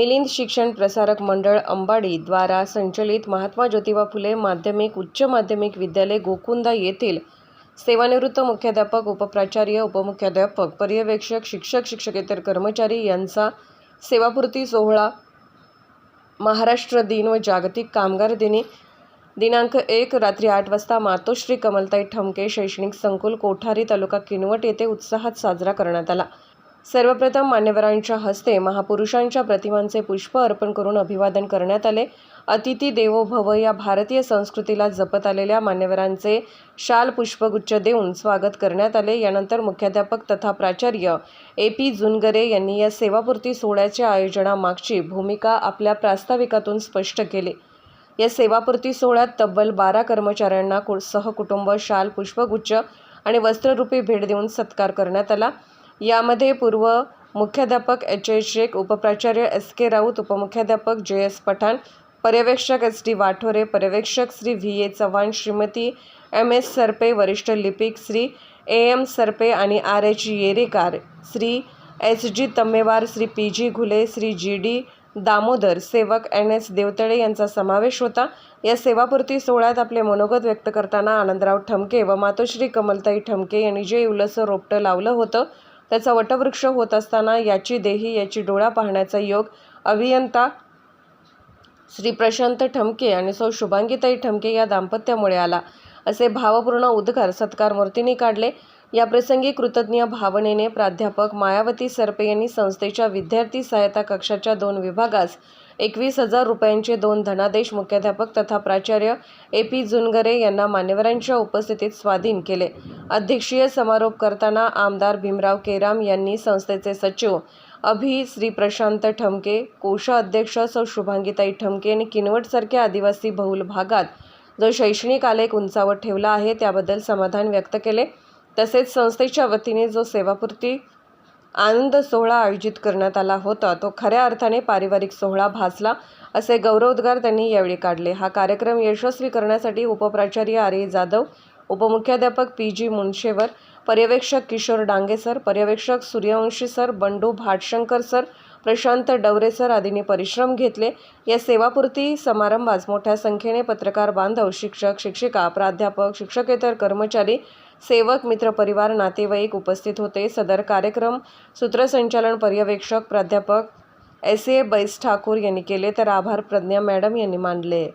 मिलिंद शिक्षण प्रसारक मंडळ अंबाडी द्वारा संचलित महात्मा ज्योतिबा फुले माध्यमिक उच्च माध्यमिक विद्यालय गोकुंदा येथील सेवानिवृत्त मुख्याध्यापक उपप्राचार्य उपमुख्याध्यापक पर्यवेक्षक शिक्षक शिक्षकेतर कर्मचारी यांचा सेवापूर्ती सोहळा महाराष्ट्र दिन व जागतिक कामगार दिनी दिनांक एक रात्री आठ वाजता मातोश्री कमलताई ठमके शैक्षणिक संकुल कोठारी तालुका किनवट येथे उत्साहात साजरा करण्यात आला. सर्वप्रथम मान्यवरांच्या हस्ते महापुरुषांच्या प्रतिमांचे पुष्प अर्पण करून अभिवादन करण्यात आले. अतिथी देवो भव या भारतीय संस्कृतीला जपत आलेल्या मान्यवरांचे शाल पुष्पगुच्छ देऊन स्वागत करण्यात आले. यानंतर मुख्याध्यापक तथा प्राचार्य ए पी जुनगरे यांनी या सेवापूर्ती सोहळ्याच्या आयोजनामागची भूमिका आपल्या प्रास्ताविकातून स्पष्ट केली. या सेवापूर्ती सोहळ्यात तब्बल बारा कर्मचाऱ्यांना कु सहकुटुंब शाल पुष्पगुच्छ आणि वस्त्ररूपी भेट देऊन सत्कार करण्यात आला. यामध्ये पूर्व मुख्याध्यापक एच एच शेख उपप्राचार्य एस के राऊत उपमुख्याध्यापक जे एस पठाण पर्यवेक्षक एस टी वाठोरे पर्यवेक्षक Shri V A Chavan Shrimati M S Sarpe वरिष्ठ लिपिक श्री ए एम सरपे आणि R H Yerekar Shri S G Tammewar Shri P G Ghule Shri G D Damodar सेवक N S Devtale यांचा समावेश होता. या सेवापूर्ती सोहळ्यात आपले मनोगत व्यक्त करताना आनंदराव ठमके व मातोश्री कमलताई ठमके यांनी जे उलसं रोपटं लावलं होतं त्याचा वटवृक्ष होत असताना याची देही याची डोळा पाहण्याचा योग अभियंता श्री प्रशांत ठमके आणि सौ शुभांगीताई ठमके या दाम्पत्यामुळे आला. असे भावपूर्ण उद्गार सत्कार मूर्तीने काढले. याप्रसंगी कृतज्ञ भावनेने प्राध्यापक मायावती सरपे यांनी संस्थेच्या विद्यार्थी सहायता कक्षाच्या दोन विभागास एकवीस हजार रुपयांचे दोन धनादेश मुख्याध्यापक तथा प्राचार्य ए पी जुनगरे यांना मान्यवरांच्या उपस्थितीत स्वाधीन केले. अध्यक्षीय समारोप करताना आमदार भीमराव केराम यांनी संस्थेचे सचिव अभि श्री प्रशांत ठमके कोषाध्यक्ष सौ शुभांगीताई ठमके आणि किनवटसारख्या आदिवासी बहुल भागात जो शैक्षणिक आलेख उंचावत ठेवला आहे त्याबद्दल समाधान व्यक्त केले. तसेच संस्थेच्या वतीने जो सेवापूर्ती आनंद सोहळा आयोजित करण्यात आला होता. तो खऱ्या अर्थाने पारिवारिक सोहळा भासला असे गौरवोद्गार त्यांनी यावेळी काढले. हा कार्यक्रम यशस्वी करण्यासाठी उपप्राचार्य आर्य जाधव उपमुख्याध्यापक पी. जी. मुनशेवर पर्यवेक्षक किशोर डांगे सर पर्यवेक्षक Suryavanshi sir Bandu Bhatshankar sir Prashant Davre sir आदींनी परिश्रम घेतले. या सेवापूर्ती समारंभास मोठ्या संख्येने पत्रकार बांधव शिक्षक शिक्षिका प्राध्यापक शिक्षकेतर कर्मचारी सेवक मित्रपरिवार नातेवाईक उपस्थित होते. सदर कार्यक्रम सूत्रसंचालन पर्यवेक्षक प्राध्यापक एस ए बैस ठाकूर यांनी केले. तर आभार प्रज्ञा मॅडम यांनी मानले.